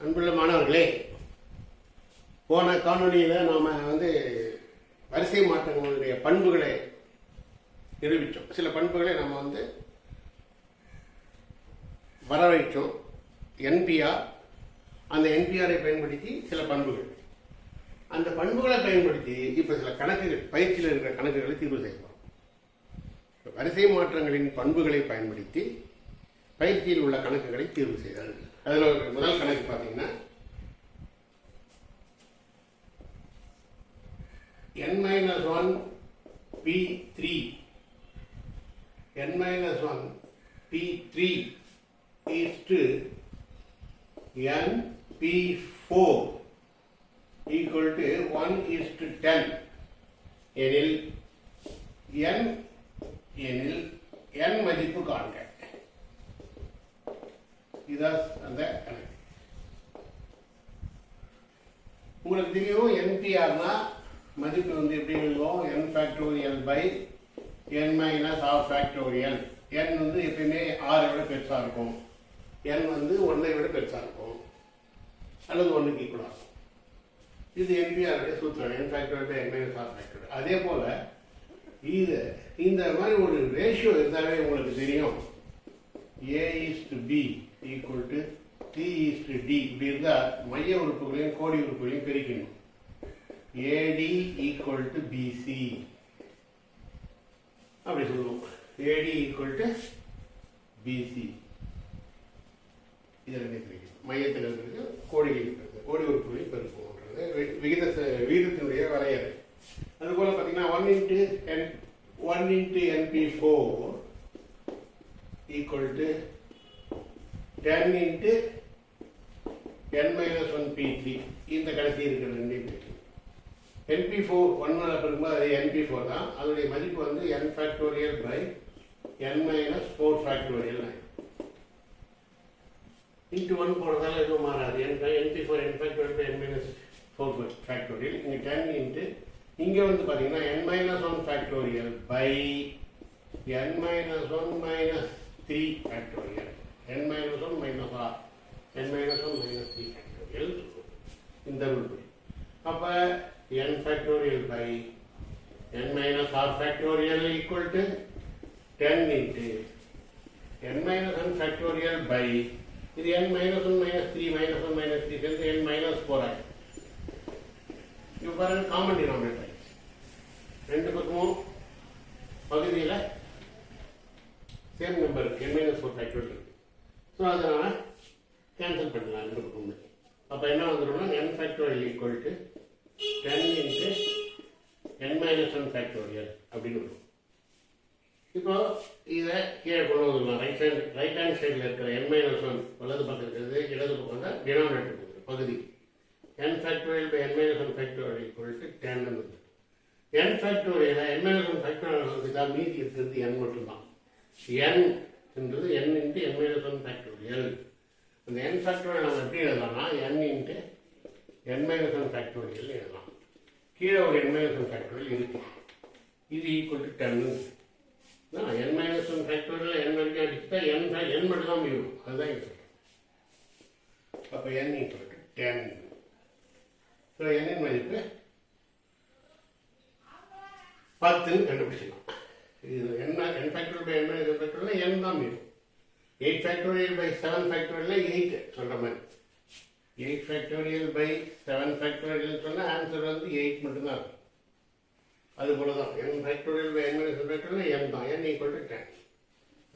அன்புள்ள மாணவர்களே போன காணொலியில் நாம் வந்து வரிசை மாற்றங்களுடைய பண்புகளை நிரூபித்தோம். சில பண்புகளை நம்ம வந்து வரவழைச்சோம் என்பிஆர் அந்த என்பிஆரை பயன்படுத்தி சில பண்புகள். அந்த பண்புகளை பயன்படுத்தி இப்போ சில கணக்குகள் பயிற்சியில் இருக்கிற கணக்குகளை தீர்வு செய்யப்போம் வரிசை மாற்றங்களின் பண்புகளை பயன்படுத்தி பயிற்சியில் உள்ள கணக்குகளை தீர்வு செய்தல் அதில் ஒரு முதல் கணக்கு பார்த்தீங்கன்னா n minus one P three n minus one P three is to n P four equal to one is ten எனில் n எனில் n மதிப்பு காண்க. இதான் அந்த கணக்கு. உங்களுக்கு தெரியும் என்பிஆர்னா மதிப்பு வந்து எப்படி எழுதுவோம்? N factorial by n minus r factorial n வந்து எப்பயுமே ஆறை விட பெருசாக இருக்கும். என் வந்து ஒன்றை விட பெருசாக இருக்கும். அல்லது ஒன்றுக்கு ஈக்குவலாக இருக்கும். இது என்பிஆருடைய சூத்திரம். N factorial by n minus r factorial அதே போல் இது இந்த மாதிரி ஒரு ரேஷியோ இருந்தாலே உங்களுக்கு தெரியும். A is to B equal to D is to D இப்படி இருந்தால் மைய உறுப்புகளையும் கோடி உறுப்புகளையும் பெருக்கணும். ஏடி ஈக்குவல் டு பிசி அப்படி சொல்லுவோம். ஏடி ஈக்குவல் டு பிசி இது ரெண்டு பிரிக்கணும். மையத்தில் இருக்கிறது கோடிகள் இருக்கிறது. கோடி உறுப்புகளையும் பெருக்கும்ன்றது விகித விகிதத்தினுடைய வரையறை. அதுபோல் பார்த்தீங்கன்னா one into n one into n P four equal to ten into n minus one P three இந்த கடைசி இருக்கிற ரெண்டு என்பி ஃபோர் ஒன் மேலே பெருக்கும்போது அது என்பி ஃபோர் தான். அதனுடைய மதிப்பு வந்து n factorial by n minus four factorial into one போடுறதால எதுவும் மாறாது. N n P four n factorial by n minus four factorial இங்கே டென் இன்ட்டு இங்கே வந்து பார்த்தீங்கன்னா n minus one factorial by n minus one minus three factorial n minus one minus r n minus one minus three factorial இந்த rule அப்போ n factorial by n minus r factorial equal to ten into n minus 1 factorial by இது n minus 1 minus 3 minus 1 minus 3 சேர்ந்து n minus 4 ஆகும் இப்போ பாருங்க common denominator ரெண்டு பக்கமும் பகுதியில் same number n minus 4 factorial இருக்கு. ஸோ அதனால கேன்சல் பண்ணலாம் இந்த பக்கம் அப்போ என்ன வந்துடும்னா n factorial equal to ten into n minus one factorial அப்படின்னு வரும். இப்போ இதை கீழே கொண்டு வந்துடலாம். ரைட் ஹேண்ட் ரைட் ஹேண்ட் சைடில் இருக்கிற என் மைனஸ் ஒன் வலது பக்கம் இருக்கிறது இடது பக்கம் தான் டினாமினேட்டர் பகுதி. N factorial by n minus one factorial equal to ten வந்து n factorial n minus one factorial தான் மீதி இருக்கிறது என் மட்டும்தான். என் என்றது n into M minus one factorial அந்த என் ஃபேக்டோரியல் நம்ம எப்படி எழுதலாம்னா n into n minus one factorial எழுதலாம். கீழே ஒரு என் மைனஸ் ஒன் ஃபேக்டோரியல் இருக்கு. இது equal to ten n minus one factorial n வரைக்கும் அடிச்சுட்டா என் என் மட்டும் தான் முடியும் அதுதான் இங்க அப்போ n equal to ten so எண்ணின் மதிப்பு பத்துன்னு கண்டுபிடிச்சிக்கலாம் இது என்ன என் ஃபேக்டோரியல் பை என் இது ஃபேக்டோரியல் என் தான் முடியும் eight factorial by seven factorial eight சொல்கிற மாதிரி. Eight factorial by seven factorial சொன்னால் ஆன்சர் வந்து எயிட் மட்டும்தான் இருக்கும். அது போல தான் n factorial by n minus factorial n தான். N equal to ten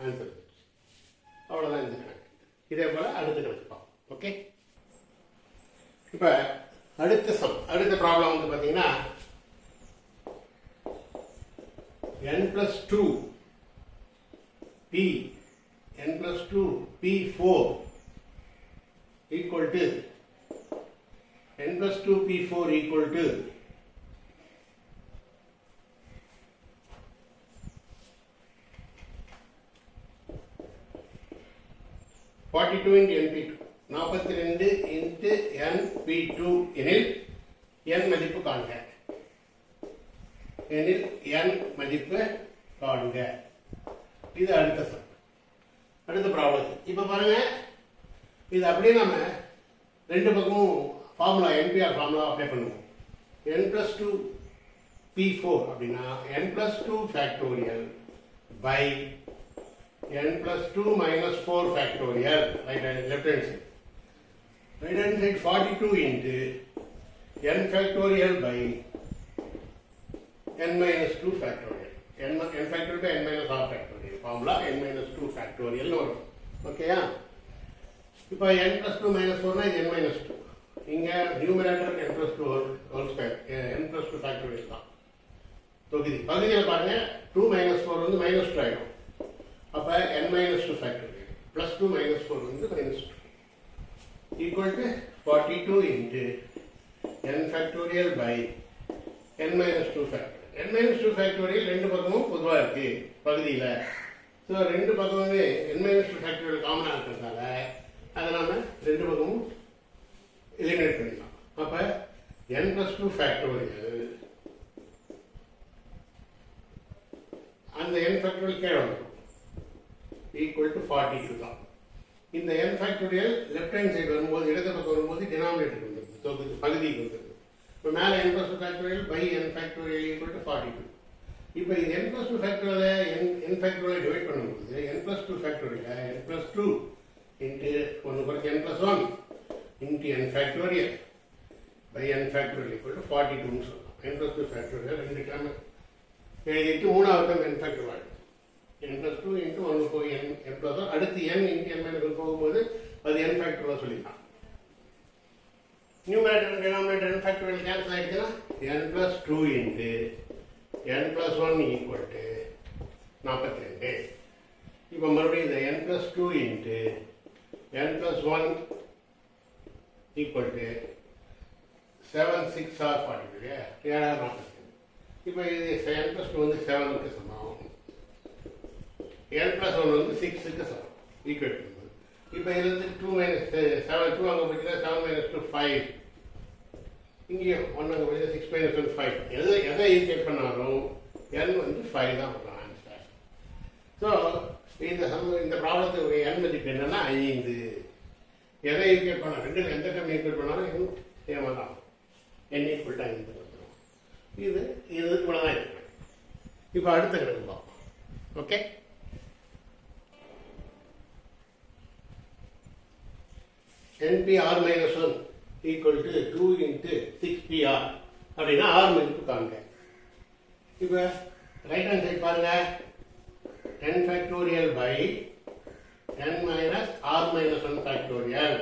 answer அவ்வளோதான் இந்த கணக்கு. இதே போல் அடுத்த கணக்கு பார்ப்போம். ஓகே இப்போ அடுத்த சம் அடுத்த ப்ராப்ளம் வந்து பார்த்தீங்கன்னா n plus 2 p n plus 2 p4 equal to n plus 2 p4 equal to forty two into n P two நாற்பத்தி ரெண்டு இன்ட்டு என்பி டூ எனில் என் மதிப்பு காண்க. எனில் என் மதிப்பு காண்க. இது அடுத்த சம் அடுத்த ப்ராப்ளம் இப்போ பாருங்க. இது அப்படியே நம்ம ரெண்டு பக்கமும் formula n P r formula apply பண்ணுவோம். N plus two P four அப்படின்னா n plus two factorial by n plus two minus four factorial right left hand side right hand side forty two into n factorial by n minus 2 factorial n, n factorial by n minus half factorial formula n minus 2 factorial வரும் ஓகேயா இப்போ n plus 2 minus 4 னா இது n minus 2 இங்க numerator n plus 2 whole, whole square n plus 2 factorial தான் தொகுதி பகுதியில் பாருங்க 2 minus 4 வந்து minus 2 ஆயிடும் அப்ப n minus 2 factorial plus 2 minus 4 வந்து minus 2 equal to 42 into n factorial by n minus 2 factorial N minus 2 factorial ரெண்டு பக்கமும் பொதுவாக இருக்கு பகுதியில். ஸோ ரெண்டு பக்கமுமே என் minus 2 factorial காமனாக இருக்கிறதால அதை நாம் ரெண்டு பக்கமும் எலிமினேட் பண்ணிக்கலாம். அப்போ என் ப்ளஸ் டூ ஃபேக்டோரியல் அந்த என் ஃபேக்டோரியல் கீழே வந்துடும் ஈக்குவல் டு ஃபார்ட்டி டூ தான் இந்த n factorial left hand side வரும்போது இடது பக்கம் வரும்போது டினாமினேட்டர் வந்துருது பகுதிக்கு வந்துருது இப்போ மேலே n plus two factorial by n factorial equal to forty two இப்போ இது என் ப்ளஸ் டூ ஃபேக்டோரியலை என் என் ஃபேக்டோரியலை டிவைட் பண்ணும்போது என் ப்ளஸ் டூ ஃபேக்டோரியலை என் ப்ளஸ் டூ இன்ட்டு ஒன்று குறைச்சி n plus one into n factorial by n factorial equal to forty டூன்னு சொல்லலாம் என் ப்ளஸ் டூ ஃபேக்டோரியல் ரெண்டு கிழமை எழுதிட்டு மூணாவது என் ஃபேக்டர் வாழ்க்கை n plus two into one போய் என் என் ப்ளஸ் அடுத்து என் இன்ட்டு என் மைனஸ் போகும்போது அது என் ஃபேக்டரில் சொல்லிடலாம் numerator denominator n factorial cancel ஆகிடுச்சுன்னா n plus two into n plus one equal to நாற்பத்தி ரெண்டு இப்போ மறுபடியும் இந்த n plus two into n plus one equal to seven six are forty two ஏழாயிரம் நாற்பத்தி இப்போ இது என் ப்ளஸ் டூ வந்து செவனுக்கு சமம். என் ப்ளஸ் ஒன் வந்து சிக்ஸுக்கு சமம். ஈக்குவல் பண்ணும்போது இப்போ இதுலேருந்து டூ மைனஸ் செவன் டூ அங்கே போச்சுன்னா செவன் மைனஸ் டூ ஃபைவ் இங்கே ஒன் அங்கே போச்சுன்னா சிக்ஸ் மைனஸ் ஒன் ஃபைவ் எதை எதை ஈக்குவேட் பண்ணாலும் என் வந்து ஃபைவ் தான் வரும் ஆன்சர் ஸோ இந்த சம் இந்த ப்ராப்ளத்துக்கு என் மதிப்பு என்னன்னா ஐந்து. எதை ஈக்குவேட் பண்ண ரெண்டு எந்த டைம் ஈக்குவேட் பண்ணாலும் n சேமாக தான் என் ஈக்குவல் டு ஐந்து வந்துடும் இது இது இவ்வளோ தான் இருக்கு. இப்போ அடுத்த கிடக்கு பார்ப்போம். Okay minus one 1 equal to 2 into 6PR அப்படின்னா ஆறு மதிப்பு காண்க. இப்போ ரைட் ஹேண்ட் சைட் பாருங்க. 10 factorial by 10 minus r minus one factorial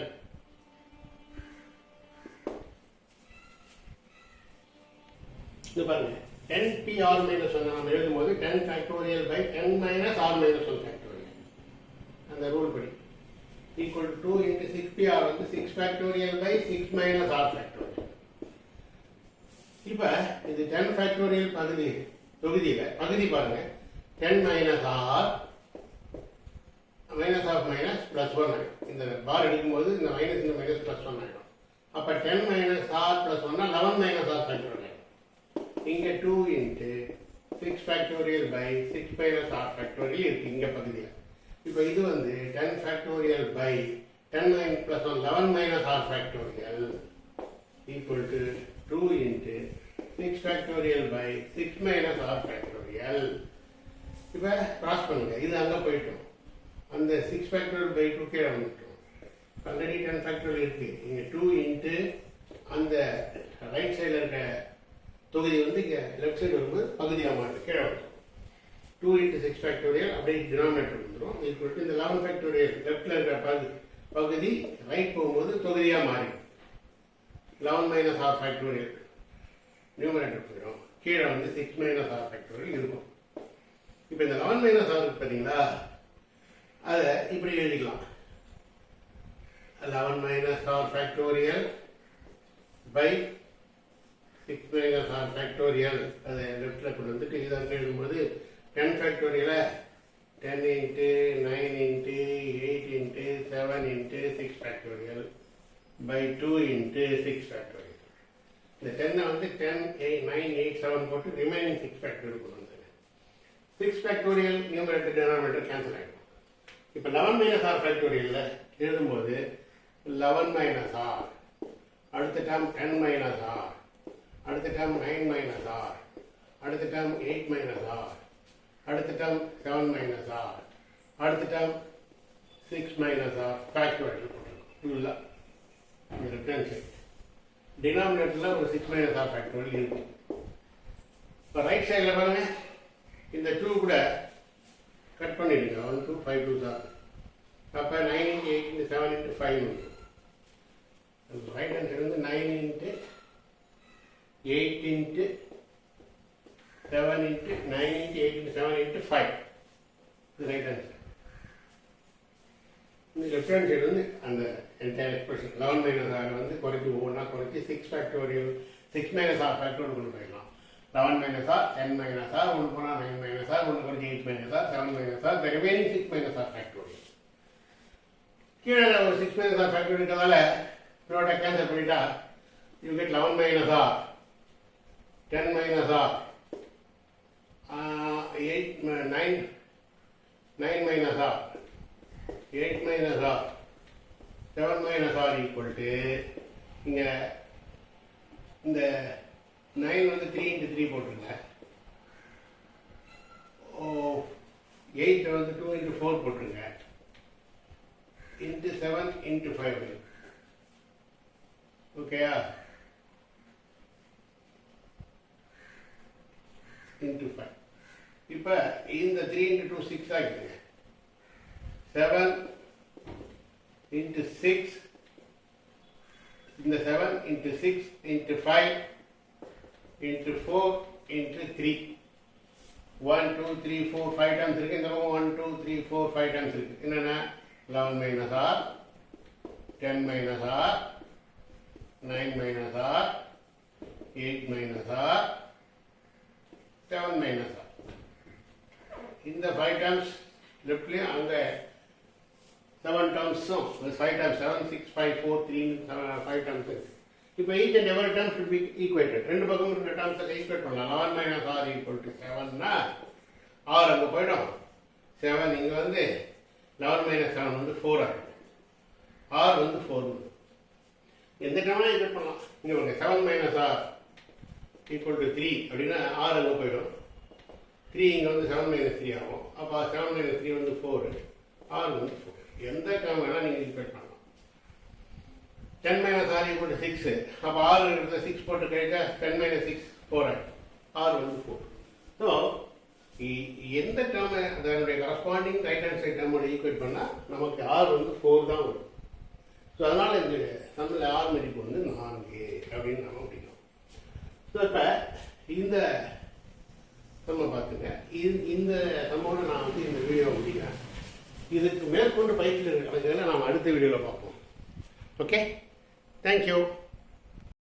இது பாருங்க. Ten p r minus one நம்ம எழுதும்போது 10 factorial by 10 minus r minus one factorial அந்த ரூல் படி. Equal to 2 into 6pr வந்து 6 factorial by 6 minus r factorial இப்ப இது 10 factorial பகுதி தொகுதியில பகுதி பாருங்க 10 minus r minus of minus plus 1 இந்த பார் எடுக்கும்போது இந்த minus இந்த minus plus 1 ஆயிடும் அப்ப 10 minus r plus 1 11 minus r factorial இங்க 2 into 6 factorial by 6 minus r factorial இருக்கு இங்க பகுதியில் இப்போ இது வந்து 10 factorial by ten mine plus one eleven minus r factorial equal to two into six factorial by six minus r factorial இப்போ cross பண்ணுங்க. இது அங்கே போயிட்டோம். அந்த சிக்ஸ் ஃபேக்டோரியல் பை டூ கீழே வந்துட்டோம். ஆல்ரெடி டென் ஃபேக்டோரியல் இருக்கு. இங்கே டூ இன்ட்டு அந்த ரைட் சைடில் இருக்க தொகுதி வந்து இங்கே லெஃப்ட் சைடு வரும்போது பகுதியாக மாட்டு கீழே வந்துடும். டூ இன்ட்டு சிக்ஸ் ஃபேக்டோரியல் அப்படியே டினாமினேட்டர் வந்துடும் ஈக்குவல் டு இந்த லெவன் ஃபேக்டோரியல் லெஃப்டில் இருக்கிற பகுதி பகுதி ரைட் போகும்போது தொகுதியாக மாறி eleven minus r factorial numerator போயிடும். கீழே வந்து சிக்ஸ் மைனஸ் ஆஃப் ஃபேக்டோரியல் இருக்கும். இப்போ இந்த லெவன் மைனஸ் ஆர் இருக்கு பார்த்தீங்களா அதை இப்படி எழுதிக்கலாம். Eleven minus r factorial by six minus r factorial அதை லெஃப்டில் கொண்டு வந்துட்டு இதை எழுதும்போது ten ஃபேக்டோரியலை ten into nine into eight into seven into six factorial by two into six factorial இந்த டென்னை வந்து ten eight nine eight seven போட்டு ரிமைனிங் சிக்ஸ் ஃபேக்டோரியல் கொண்டு வந்தேன் six factorial numerator denominator cancel ஆகிடும் இப்போ லெவன் மைனஸ் ஆர் ஃபேக்டோரியலில் எழுதும்போது லெவன் மைனஸ் ஆர் அடுத்த டேம் டென் மைனஸ் ஆர் அடுத்த டேம் நைன் மைனஸ் ஆர் அடுத்த டேம் எயிட் மைனஸ் ஆர் அடுத்த டேர்ம் செவன் மைனஸ் ஆர் அடுத்த term six minus r factorial போட்டிருக்கோம். ஃபுல்லாக இந்த ரிட்டர்ன்ஸ் டினாமினேட்டரில் ஒரு சிக்ஸ் மைனஸ் ஆர் ஃபேக்டோரியல் இருக்கு. இப்போ ரைட் சைடில் பாருங்க. இந்த டூ கூட கட் பண்ணிடுங்க. One two five two sir அப்போ nine into eight into seven into five right hand side வந்து nine into eight into seven into nine into eight into seven into five இது right hand side இந்த left hand side வந்து அந்த entire expression eleven minus r வந்து குறைச்சி ஒவ்வொன்றா குறைச்சி six factorial six minus r factorial கொண்டு போயிடலாம். Eleven minus r ten minus r ஒன்று போனால் நைன் மைனஸ் ஆர் ஒன்று குறைச்சி eight minus r seven minus r the remaining six minus r factorial கீழே ஒரு சிக்ஸ் மைனஸ் ஆர் ஃபேக்டோரியல் இருக்கிறதால ப்ரோட்டை கேன்சல் பண்ணிட்டா you get eleven minus r ten minus r eight nine nine minus r eight minus r seven minus r equal to இங்கே இந்த nine வந்து three into three போட்டுருங்க. Oh eight வந்து two into four போட்டுருங்க. Into seven into five ஓகேயா into five இப்போ இந்த three into two six ஆகிடுங்க. செவன் இன்ட்டு சிக்ஸ் இந்த seven into six into five into four into three one two three four five times இருக்குது இந்த பக்கம் one two three four five times இருக்குது என்னென்ன eleven minus r ten minus r nine minus r eight minus r seven minus r இந்த five times லெஃப்ட்லேயும் அங்கே seven டேர்ம்ஸும் five times seven six five four three seven five terms இப்போ each and every term should be equated ரெண்டு பக்கமும் இருக்கிற டேர்ம்ஸை equate பண்ணலாம். Eleven minus r equal to செவன்னா ஆறு அங்கே போயிடும். செவன் இங்கே வந்து லெவன் மைனஸ் செவன் வந்து ஃபோர் ஆகும் ஆர் வந்து ஃபோர் எந்த டேர்ம்லாம் ஈக்குவேட் பண்ணலாம்? இங்கே seven minus r equal to three அப்படின்னா ஆறு அங்கே போயிடும். த்ரீ இங்கே வந்து செவன் மைனஸ் த்ரீ ஆகும். அப்போ செவன் மைனஸ் த்ரீ வந்து ஃபோர் ஆறு வந்து ஃபோர் எந்த காம் வேணால் நீங்கள் ஈக்குவேட் பண்ணலாம். டென் மைனஸ் ஆறு ஈக்குவல் டு சிக்ஸு அப்போ ஆறு இருக்கிறத சிக்ஸ் போட்டு கழிச்சா டென் மைனஸ் சிக்ஸ் ஃபோர் ஆறு வந்து ஃபோர் ஸோ எந்த டேர்மை அதனுடைய கரஸ்பாண்டிங் ரைட் ஹேண்ட் சைட் டேர்மோட ஈக்குவேட் பண்ணால் நமக்கு ஆறு வந்து ஃபோர் தான் வரும். ஸோ அதனால் இந்த தமிழ் ஆர் மதிப்பு வந்து நான்கு அப்படின்னு நம்ம முடியும் இப்போ இந்த நம்ம பார்த்துங்க. இந்த நம்மோட நான் வந்து இந்த வீடியோ முடிக்கிறேன். இதுக்கு மேற்கொண்டு பயிற்சியில் இருக்கிற கணக்குகளை நாம் அடுத்த வீடியோவில் பார்ப்போம். Okay thank you